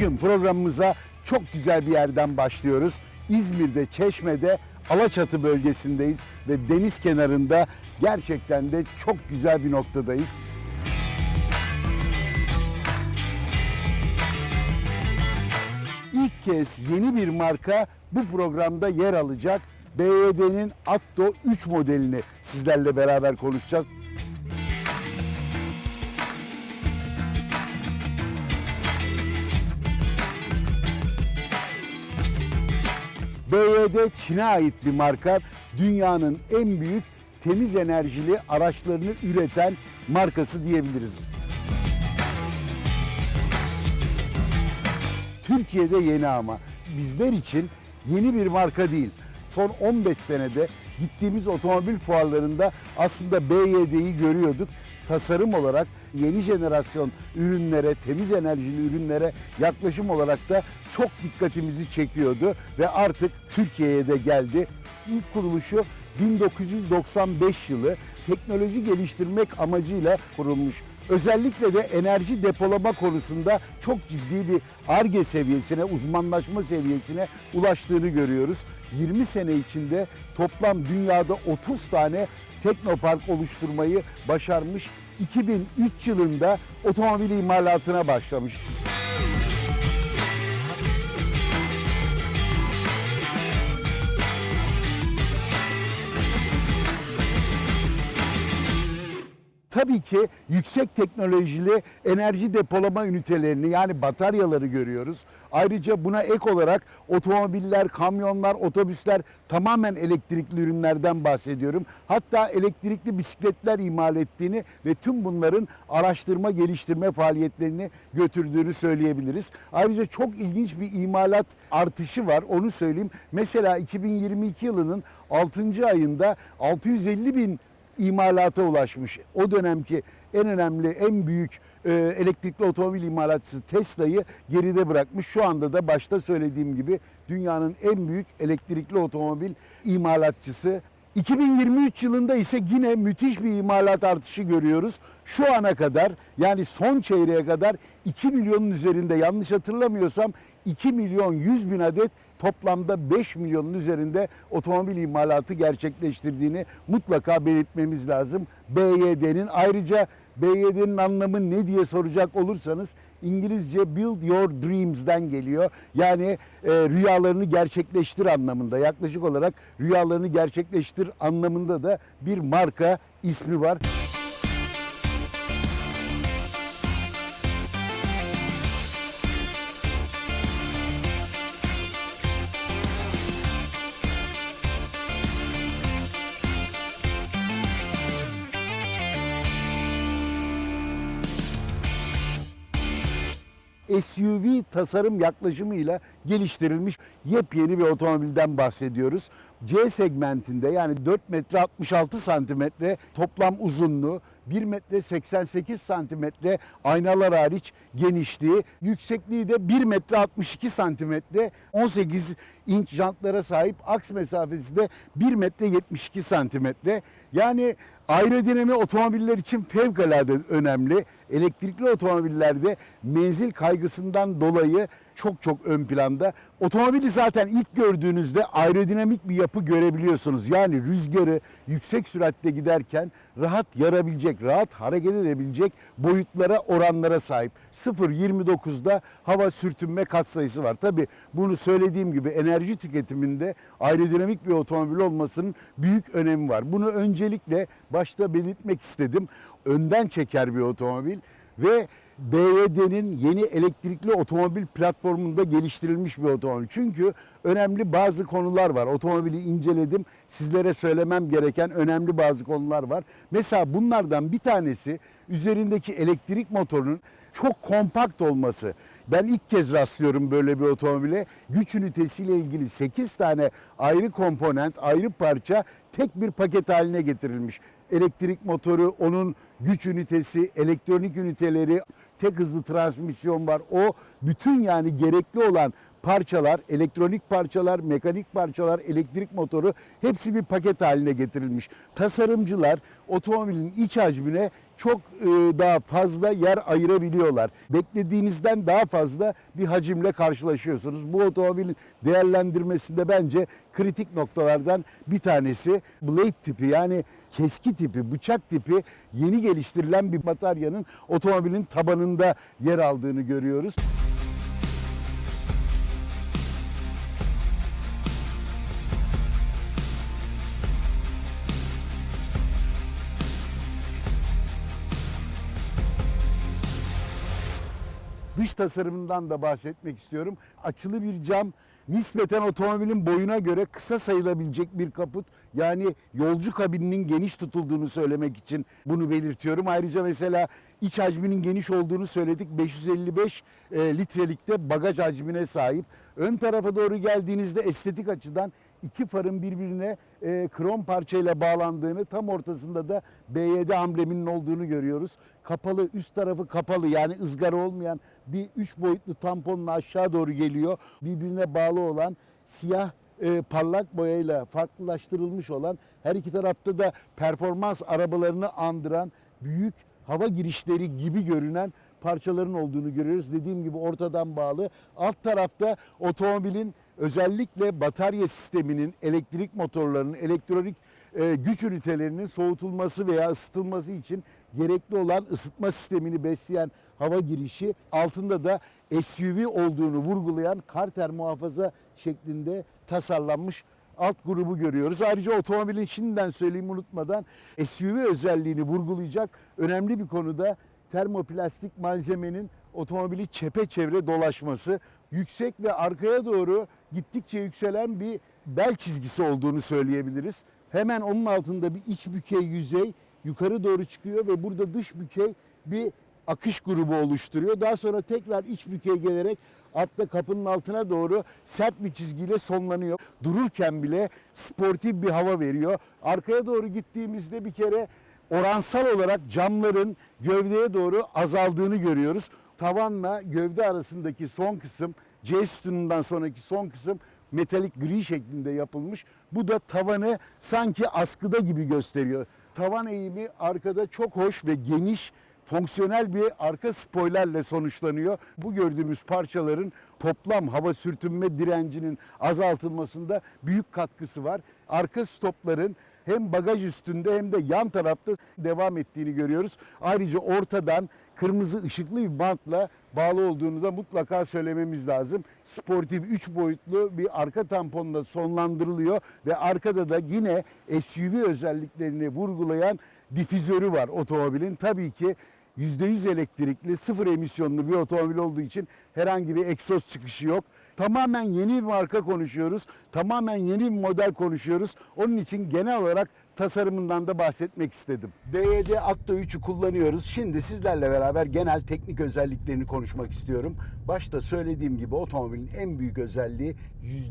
Bugün programımıza çok güzel bir yerden başlıyoruz. İzmir'de, Çeşme'de, Alaçatı bölgesindeyiz ve deniz kenarında gerçekten de çok güzel bir noktadayız. İlk kez yeni bir marka bu programda yer alacak. BYD'nin Atto 3 modelini sizlerle beraber konuşacağız. BYD Çin'e ait bir marka. Dünyanın en büyük temiz enerjili araçlarını üreten markası diyebiliriz. Türkiye'de yeni ama bizler için yeni bir marka değil. Son 15 senede gittiğimiz otomobil fuarlarında aslında BYD'yi görüyorduk. Tasarım olarak yeni jenerasyon ürünlere, temiz enerjili ürünlere yaklaşım olarak da çok dikkatimizi çekiyordu ve artık Türkiye'ye de geldi. İlk kuruluşu 1995 yılı teknoloji geliştirmek amacıyla kurulmuş. Özellikle de enerji depolama konusunda çok ciddi bir ARGE seviyesine, uzmanlaşma seviyesine ulaştığını görüyoruz. 20 sene içinde toplam dünyada 30 tane teknopark oluşturmayı başarmış. 2003 yılında otomobil imalatına başlamış. Tabii ki yüksek teknolojili enerji depolama ünitelerini yani bataryaları görüyoruz. Ayrıca buna ek olarak otomobiller, kamyonlar, otobüsler tamamen elektrikli ürünlerden bahsediyorum. Hatta elektrikli bisikletler imal ettiğini ve tüm bunların araştırma geliştirme faaliyetlerini götürdüğünü söyleyebiliriz. Ayrıca çok ilginç bir imalat artışı var onu söyleyeyim. Mesela 2022 yılının 6. ayında 650 bin imalata ulaşmış. O dönemki en önemli, en büyük e, elektrikli otomobil imalatçısı Tesla'yı geride bırakmış. Şu anda da başta söylediğim gibi dünyanın en büyük elektrikli otomobil imalatçısı. 2023 yılında ise yine müthiş bir imalat artışı görüyoruz. Şu ana kadar yani son çeyreğe kadar 2 milyonun üzerinde yanlış hatırlamıyorsam 2 milyon 100 bin adet toplamda 5 milyonun üzerinde otomobil imalatı gerçekleştirdiğini mutlaka belirtmemiz lazım. BYD'nin ayrıca BYD'nin anlamı ne diye soracak olursanız İngilizce Build Your Dreams'den geliyor. Yani e, rüyalarını gerçekleştir anlamında. Yaklaşık olarak rüyalarını gerçekleştir anlamında da bir marka ismi var. SUV tasarım yaklaşımıyla geliştirilmiş yepyeni bir otomobilden bahsediyoruz. C segmentinde yani 4 metre 66 santimetre toplam uzunluğu, 1 metre 88 santimetre aynalar hariç genişliği, yüksekliği de 1 metre 62 santimetre 18 inç jantlara sahip aks mesafesi de 1 metre 72 santimetre. Yani aerodinami otomobiller için fevkalade önemli. Elektrikli otomobillerde menzil kaygısından dolayı çok çok ön planda. Otomobili zaten ilk gördüğünüzde aerodinamik bir yapı görebiliyorsunuz. Yani rüzgarı yüksek süratte giderken rahat yarabilecek, rahat hareket edebilecek boyutlara, oranlara sahip. 0.29'da hava sürtünme katsayısı var. Tabi bunu söylediğim gibi enerji tüketiminde aerodinamik bir otomobil olmasının büyük önemi var. Bunu öncelikle başta belirtmek istedim. Önden çeker bir otomobil ve BYD'nin yeni elektrikli otomobil platformunda geliştirilmiş bir otomobil. Çünkü önemli bazı konular var. Otomobili inceledim. Sizlere söylemem gereken önemli bazı konular var. Mesela bunlardan bir tanesi üzerindeki elektrik motorunun çok kompakt olması. Ben ilk kez rastlıyorum böyle bir otomobile. Güç ünitesiyle ilgili 8 tane ayrı komponent, ayrı parça tek bir paket haline getirilmiş. Elektrik motoru, onun güç ünitesi, elektronik üniteleri, tek hızlı transmisyon var. O bütün yani gerekli olan parçalar, elektronik parçalar, mekanik parçalar, elektrik motoru hepsi bir paket haline getirilmiş. Tasarımcılar otomobilin iç hacmine çok e, daha fazla yer ayırabiliyorlar. Beklediğinizden daha fazla bir hacimle karşılaşıyorsunuz. Bu otomobilin değerlendirmesinde bence kritik noktalardan bir tanesi blade tipi yani keski tipi, bıçak tipi yeni geliştirilen bir bataryanın otomobilin tabanında yer aldığını görüyoruz. Dış tasarımından da bahsetmek istiyorum. Açılı bir cam, nispeten otomobilin boyuna göre kısa sayılabilecek bir kaput. Yani yolcu kabininin geniş tutulduğunu söylemek için bunu belirtiyorum. Ayrıca mesela iç hacminin geniş olduğunu söyledik. 555 e, litrelikte bagaj hacmine sahip. Ön tarafa doğru geldiğinizde estetik açıdan iki farın birbirine e, krom parçayla bağlandığını, tam ortasında da BYD ambleminin olduğunu görüyoruz. Kapalı, üst tarafı kapalı yani ızgara olmayan bir üç boyutlu tamponla aşağı doğru geliyor. Birbirine bağlı olan siyah e, parlak boyayla farklılaştırılmış olan her iki tarafta da performans arabalarını andıran büyük hava girişleri gibi görünen parçaların olduğunu görüyoruz. Dediğim gibi ortadan bağlı. Alt tarafta otomobilin özellikle batarya sisteminin, elektrik motorlarının, elektronik e, güç ünitelerinin soğutulması veya ısıtılması için gerekli olan ısıtma sistemini besleyen hava girişi altında da SUV olduğunu vurgulayan karter muhafaza şeklinde tasarlanmış alt grubu görüyoruz. Ayrıca otomobilin şimdiden söyleyeyim unutmadan SUV özelliğini vurgulayacak önemli bir konuda termoplastik malzemenin otomobili çepeçevre dolaşması yüksek ve arkaya doğru gittikçe yükselen bir bel çizgisi olduğunu söyleyebiliriz. Hemen onun altında bir iç bükey yüzey yukarı doğru çıkıyor ve burada dış bükey bir akış grubu oluşturuyor. Daha sonra tekrar iç bükey gelerek altta kapının altına doğru sert bir çizgiyle sonlanıyor. Dururken bile sportif bir hava veriyor. Arkaya doğru gittiğimizde bir kere oransal olarak camların gövdeye doğru azaldığını görüyoruz. Tavanla gövde arasındaki son kısım C sonraki son kısım metalik gri şeklinde yapılmış. Bu da tavanı sanki askıda gibi gösteriyor. Tavan eğimi arkada çok hoş ve geniş fonksiyonel bir arka spoilerle sonuçlanıyor. Bu gördüğümüz parçaların toplam hava sürtünme direncinin azaltılmasında büyük katkısı var. Arka stopların hem bagaj üstünde hem de yan tarafta devam ettiğini görüyoruz. Ayrıca ortadan kırmızı ışıklı bir bantla bağlı olduğunu da mutlaka söylememiz lazım. Sportif 3 boyutlu bir arka tamponla sonlandırılıyor ve arkada da yine SUV özelliklerini vurgulayan difüzörü var otomobilin. Tabii ki %100 elektrikli, sıfır emisyonlu bir otomobil olduğu için herhangi bir egzoz çıkışı yok. Tamamen yeni bir marka konuşuyoruz. Tamamen yeni bir model konuşuyoruz. Onun için genel olarak tasarımından da bahsetmek istedim. BYD Atto 3'ü kullanıyoruz. Şimdi sizlerle beraber genel teknik özelliklerini konuşmak istiyorum. Başta söylediğim gibi otomobilin en büyük özelliği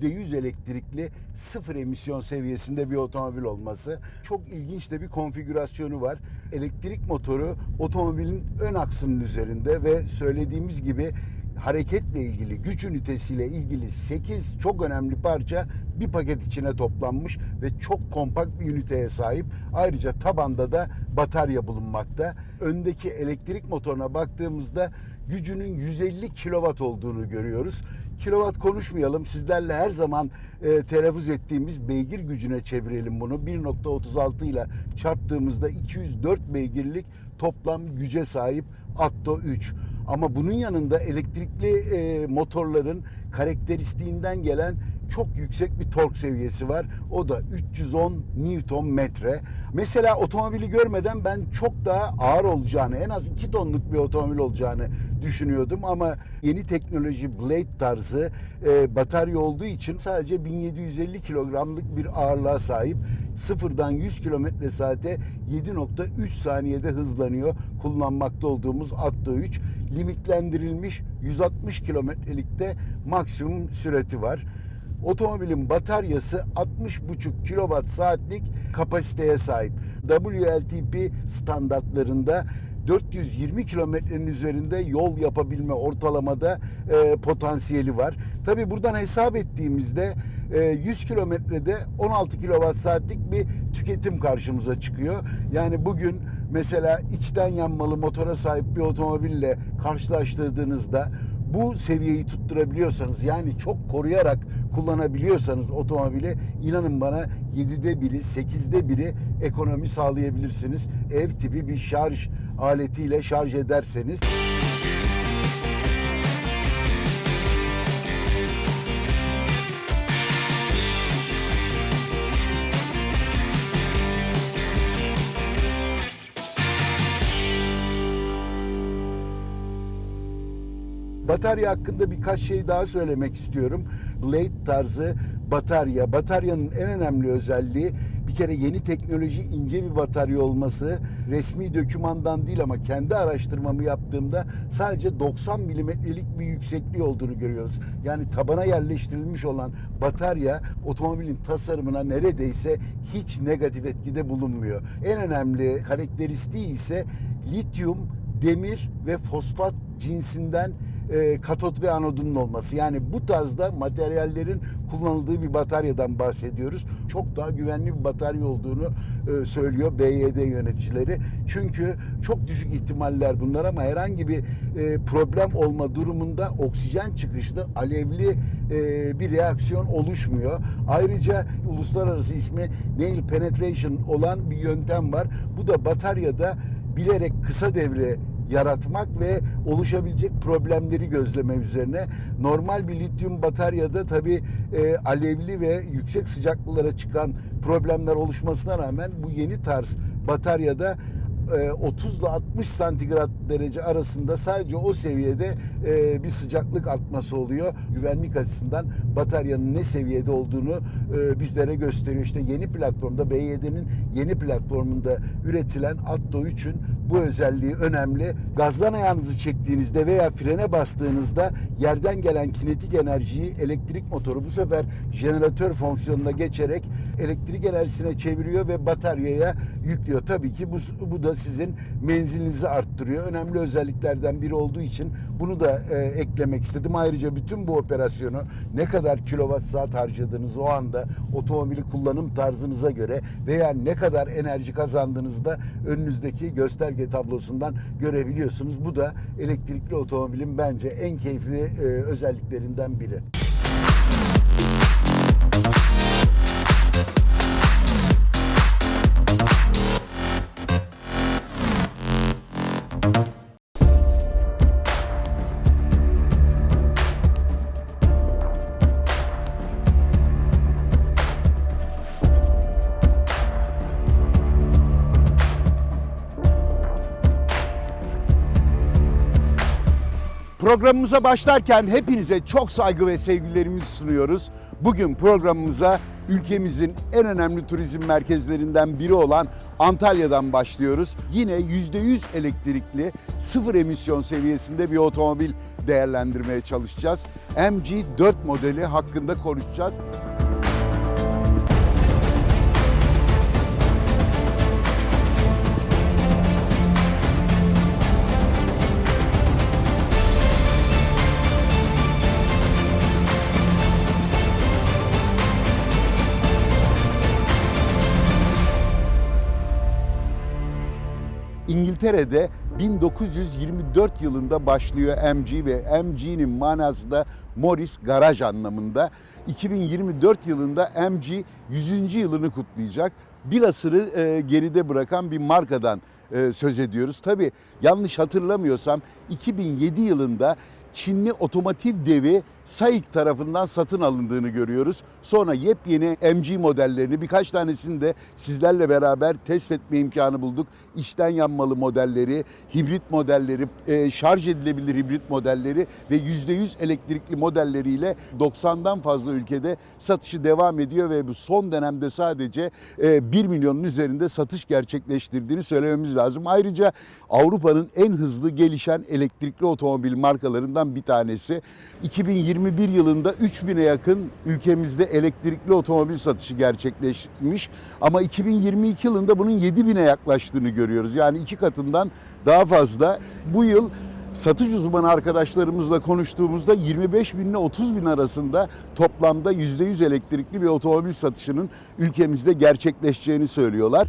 %100 elektrikli sıfır emisyon seviyesinde bir otomobil olması. Çok ilginç de bir konfigürasyonu var. Elektrik motoru otomobilin ön aksının üzerinde ve söylediğimiz gibi hareketle ilgili, güç ünitesiyle ilgili 8 çok önemli parça bir paket içine toplanmış ve çok kompakt bir üniteye sahip. Ayrıca tabanda da batarya bulunmakta. Öndeki elektrik motoruna baktığımızda gücünün 150 kilowatt olduğunu görüyoruz. Kilowatt konuşmayalım. Sizlerle her zaman e, telaffuz ettiğimiz beygir gücüne çevirelim bunu. 1.36 ile çarptığımızda 204 beygirlik toplam güce sahip Atto 3. Ama bunun yanında elektrikli e, motorların karakteristiğinden gelen çok yüksek bir tork seviyesi var. O da 310 Newton metre. Mesela otomobili görmeden ben çok daha ağır olacağını, en az 2 tonluk bir otomobil olacağını düşünüyordum ama yeni teknoloji Blade tarzı e, batarya olduğu için sadece 1750 kilogramlık bir ağırlığa sahip. Sıfırdan 100 kilometre saate 7.3 saniyede hızlanıyor. Kullanmakta olduğumuz Atto 3 limitlendirilmiş 160 kilometrelikte maksimum sürati var. Otomobilin bataryası 60,5 kWh saatlik kapasiteye sahip. WLTP standartlarında 420 kilometrenin üzerinde yol yapabilme ortalamada e, potansiyeli var. Tabi buradan hesap ettiğimizde e, 100 kilometrede 16 kilowatt saatlik bir tüketim karşımıza çıkıyor. Yani bugün mesela içten yanmalı motora sahip bir otomobille karşılaştırdığınızda bu seviyeyi tutturabiliyorsanız yani çok koruyarak kullanabiliyorsanız otomobili inanın bana 7'de biri 8'de biri ekonomi sağlayabilirsiniz. Ev tipi bir şarj aletiyle şarj ederseniz. Batarya hakkında birkaç şey daha söylemek istiyorum. Blade tarzı batarya. Bataryanın en önemli özelliği bir kere yeni teknoloji ince bir batarya olması. Resmi dokümandan değil ama kendi araştırmamı yaptığımda sadece 90 milimetrelik bir yüksekliği olduğunu görüyoruz. Yani tabana yerleştirilmiş olan batarya otomobilin tasarımına neredeyse hiç negatif etkide bulunmuyor. En önemli karakteristiği ise lityum demir ve fosfat cinsinden e, katot ve anodunun olması. Yani bu tarzda materyallerin kullanıldığı bir bataryadan bahsediyoruz. Çok daha güvenli bir batarya olduğunu e, söylüyor BYD yöneticileri. Çünkü çok düşük ihtimaller bunlar ama herhangi bir e, problem olma durumunda oksijen çıkışlı alevli e, bir reaksiyon oluşmuyor. Ayrıca uluslararası ismi nail penetration olan bir yöntem var. Bu da bataryada bilerek kısa devre yaratmak ve oluşabilecek problemleri gözleme üzerine. Normal bir lityum bataryada tabi e, alevli ve yüksek sıcaklıklara çıkan problemler oluşmasına rağmen bu yeni tarz bataryada 30 ile 60 santigrat derece arasında sadece o seviyede e, bir sıcaklık artması oluyor. Güvenlik açısından bataryanın ne seviyede olduğunu e, bizlere gösteriyor. İşte yeni platformda BYD'nin yeni platformunda üretilen Atto 3'ün bu özelliği önemli. Gazdan ayağınızı çektiğinizde veya frene bastığınızda yerden gelen kinetik enerjiyi elektrik motoru bu sefer jeneratör fonksiyonuna geçerek elektrik enerjisine çeviriyor ve bataryaya yüklüyor. Tabii ki bu, bu da sizin menzilinizi arttırıyor. Önemli özelliklerden biri olduğu için bunu da e, eklemek istedim. Ayrıca bütün bu operasyonu ne kadar kilowatt saat harcadığınızı o anda otomobili kullanım tarzınıza göre veya ne kadar enerji kazandığınızda önünüzdeki gösterge tablosundan görebiliyorsunuz. Bu da elektrikli otomobilin bence en keyifli e, özelliklerinden biri. Programımıza başlarken hepinize çok saygı ve sevgilerimizi sunuyoruz. Bugün programımıza ülkemizin en önemli turizm merkezlerinden biri olan Antalya'dan başlıyoruz. Yine %100 elektrikli, sıfır emisyon seviyesinde bir otomobil değerlendirmeye çalışacağız. MG4 modeli hakkında konuşacağız. İngiltere'de 1924 yılında başlıyor MG ve MG'nin manası da Morris Garaj anlamında. 2024 yılında MG 100. yılını kutlayacak. Bir asırı e, geride bırakan bir markadan e, söz ediyoruz. Tabii yanlış hatırlamıyorsam 2007 yılında Çinli otomotiv devi SAIC tarafından satın alındığını görüyoruz. Sonra yepyeni MG modellerini birkaç tanesini de sizlerle beraber test etme imkanı bulduk. İçten yanmalı modelleri, hibrit modelleri, e, şarj edilebilir hibrit modelleri ve %100 elektrikli modelleriyle 90'dan fazla ülkede satışı devam ediyor ve bu son dönemde sadece e, 1 milyonun üzerinde satış gerçekleştirdiğini söylememiz lazım. Ayrıca Avrupa'nın en hızlı gelişen elektrikli otomobil markalarından bir tanesi. 2020 2021 yılında 3000'e yakın ülkemizde elektrikli otomobil satışı gerçekleşmiş. Ama 2022 yılında bunun 7000'e yaklaştığını görüyoruz. Yani iki katından daha fazla. Bu yıl satış uzmanı arkadaşlarımızla konuştuğumuzda 25 bin ile 30 bin arasında toplamda %100 elektrikli bir otomobil satışının ülkemizde gerçekleşeceğini söylüyorlar.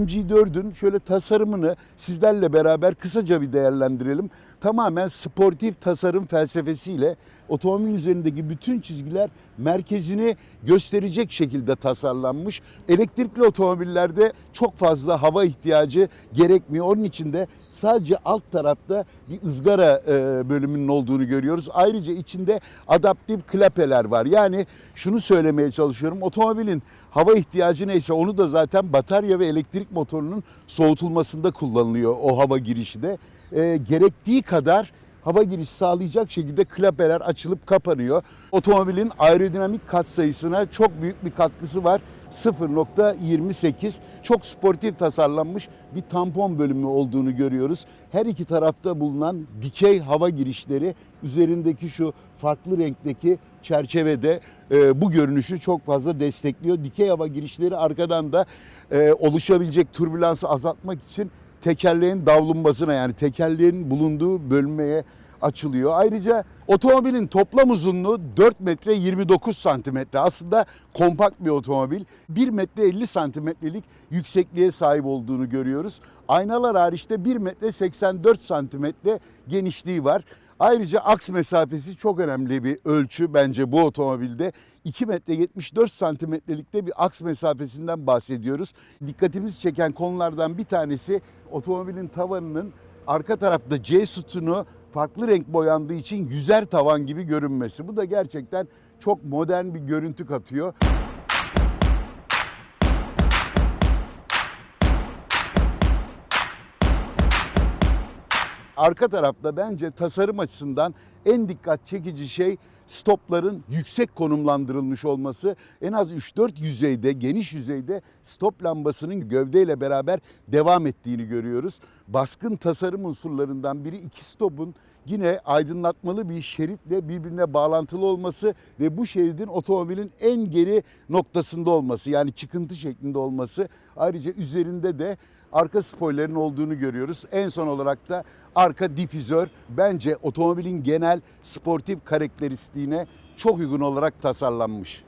MG4'ün şöyle tasarımını sizlerle beraber kısaca bir değerlendirelim. Tamamen sportif tasarım felsefesiyle otomobil üzerindeki bütün çizgiler merkezini gösterecek şekilde tasarlanmış. Elektrikli otomobillerde çok fazla hava ihtiyacı gerekmiyor. Onun için de sadece alt tarafta bir ızgara e, bölümünün olduğunu görüyoruz. Ayrıca içinde adaptif klapeler var. Yani şunu söylemeye çalışıyorum. Otomobilin hava ihtiyacı neyse onu da zaten batarya ve elektrik motorunun soğutulmasında kullanılıyor o hava girişi de. E, gerektiği kadar hava girişi sağlayacak şekilde klapeler açılıp kapanıyor. Otomobilin aerodinamik katsayısına çok büyük bir katkısı var. 0.28 çok sportif tasarlanmış bir tampon bölümü olduğunu görüyoruz. Her iki tarafta bulunan dikey hava girişleri üzerindeki şu farklı renkteki çerçevede e, bu görünüşü çok fazla destekliyor. Dikey hava girişleri arkadan da e, oluşabilecek türbülansı azaltmak için tekerleğin davlumbasına yani tekerleğin bulunduğu bölmeye açılıyor. Ayrıca otomobilin toplam uzunluğu 4 metre 29 santimetre. Aslında kompakt bir otomobil. 1 metre 50 santimetrelik yüksekliğe sahip olduğunu görüyoruz. Aynalar hariçte 1 metre 84 santimetre genişliği var. Ayrıca aks mesafesi çok önemli bir ölçü bence bu otomobilde. 2 metre 74 santimetrelikte bir aks mesafesinden bahsediyoruz. Dikkatimizi çeken konulardan bir tanesi otomobilin tavanının arka tarafta C sütunu farklı renk boyandığı için yüzer tavan gibi görünmesi. Bu da gerçekten çok modern bir görüntü katıyor. Arka tarafta bence tasarım açısından en dikkat çekici şey stopların yüksek konumlandırılmış olması. En az 3-4 yüzeyde, geniş yüzeyde stop lambasının gövdeyle beraber devam ettiğini görüyoruz. Baskın tasarım unsurlarından biri iki stopun yine aydınlatmalı bir şeritle birbirine bağlantılı olması ve bu şeridin otomobilin en geri noktasında olması yani çıkıntı şeklinde olması. Ayrıca üzerinde de arka spoilerin olduğunu görüyoruz. En son olarak da arka difüzör bence otomobilin genel sportif karakteristiğine çok uygun olarak tasarlanmış.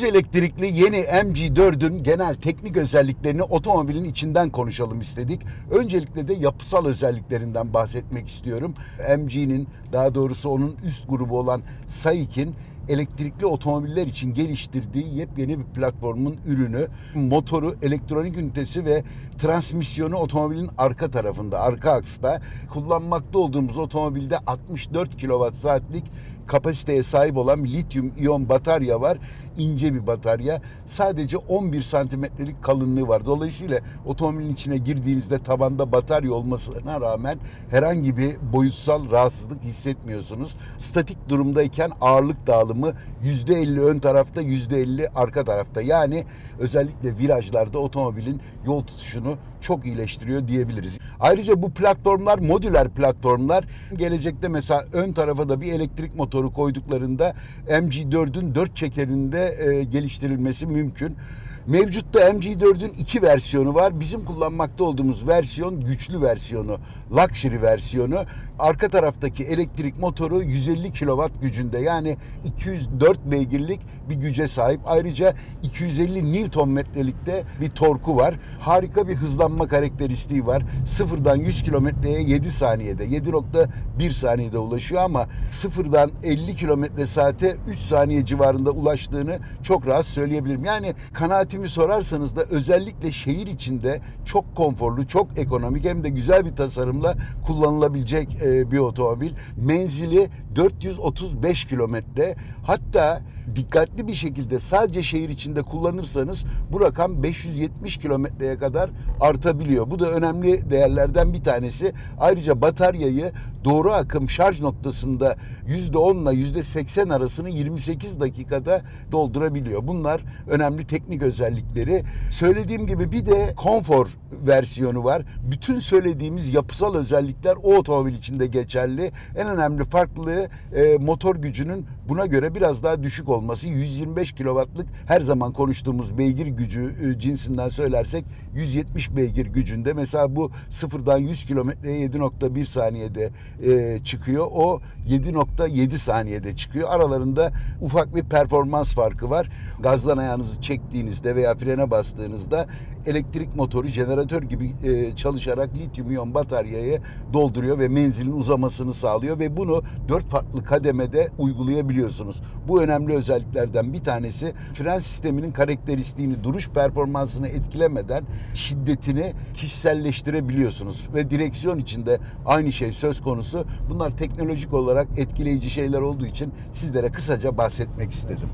%100 elektrikli yeni MG4'ün genel teknik özelliklerini otomobilin içinden konuşalım istedik. Öncelikle de yapısal özelliklerinden bahsetmek istiyorum. MG'nin daha doğrusu onun üst grubu olan SAIC'in elektrikli otomobiller için geliştirdiği yepyeni bir platformun ürünü. Motoru, elektronik ünitesi ve transmisyonu otomobilin arka tarafında, arka aksta. Kullanmakta olduğumuz otomobilde 64 kWh saatlik kapasiteye sahip olan lityum iyon batarya var. İnce bir batarya. Sadece 11 santimetrelik kalınlığı var. Dolayısıyla otomobilin içine girdiğinizde tabanda batarya olmasına rağmen herhangi bir boyutsal rahatsızlık hissetmiyorsunuz. Statik durumdayken ağırlık dağılımı %50 ön tarafta %50 arka tarafta. Yani özellikle virajlarda otomobilin yol tutuşunu çok iyileştiriyor diyebiliriz. Ayrıca bu platformlar modüler platformlar. Gelecekte mesela ön tarafa da bir elektrik motoru koyduklarında MG4'ün 4 çekerinde e, geliştirilmesi mümkün. Mevcutta MG4'ün iki versiyonu var. Bizim kullanmakta olduğumuz versiyon güçlü versiyonu, luxury versiyonu. Arka taraftaki elektrik motoru 150 kW gücünde yani 204 beygirlik bir güce sahip. Ayrıca 250 Nm'likte bir torku var. Harika bir hızlanma karakteristiği var. Sıfırdan 100 kilometreye 7 saniyede, 7.1 saniyede ulaşıyor ama sıfırdan 50 kilometre saate 3 saniye civarında ulaştığını çok rahat söyleyebilirim. Yani kanaatimi sorarsanız da özellikle şehir içinde çok konforlu, çok ekonomik hem de güzel bir tasarımla kullanılabilecek e, bir otomobil. Menzili 435 kilometre. Hatta dikkatli bir şekilde sadece şehir içinde kullanırsanız bu rakam 570 kilometreye kadar artabiliyor. Bu da önemli değerlerden bir tanesi. Ayrıca bataryayı doğru akım şarj noktasında %10 ile %80 arasını 28 dakikada doldurabiliyor. Bunlar önemli teknik özellikleri. Söylediğim gibi bir de konfor versiyonu var. Bütün söylediğimiz yapısal özellikler o otomobil içinde geçerli. En önemli farklılığı e, motor gücünün buna göre biraz daha düşük olması. 125 kW'lık her zaman konuştuğumuz beygir gücü e, cinsinden söylersek 170 beygir gücünde. Mesela bu sıfırdan 100 kilometreye 7.1 saniyede e, çıkıyor. O 7.7 saniyede çıkıyor. Aralarında ufak bir performans farkı var. Gazdan ayağınızı çektiğinizde veya frene bastığınızda elektrik motoru jeneratör gibi e, çalışarak lityum iyon bataryayı dolduruyor ve menzilin uzamasını sağlıyor ve bunu dört farklı kademede uygulayabiliyorsunuz. Bu önemli özelliklerden bir tanesi fren sisteminin karakteristiğini, duruş performansını etkilemeden şiddetini kişiselleştirebiliyorsunuz ve direksiyon içinde aynı şey söz konusu. Bunlar teknolojik olarak etkileyici şeyler olduğu için sizlere kısaca bahsetmek istedim.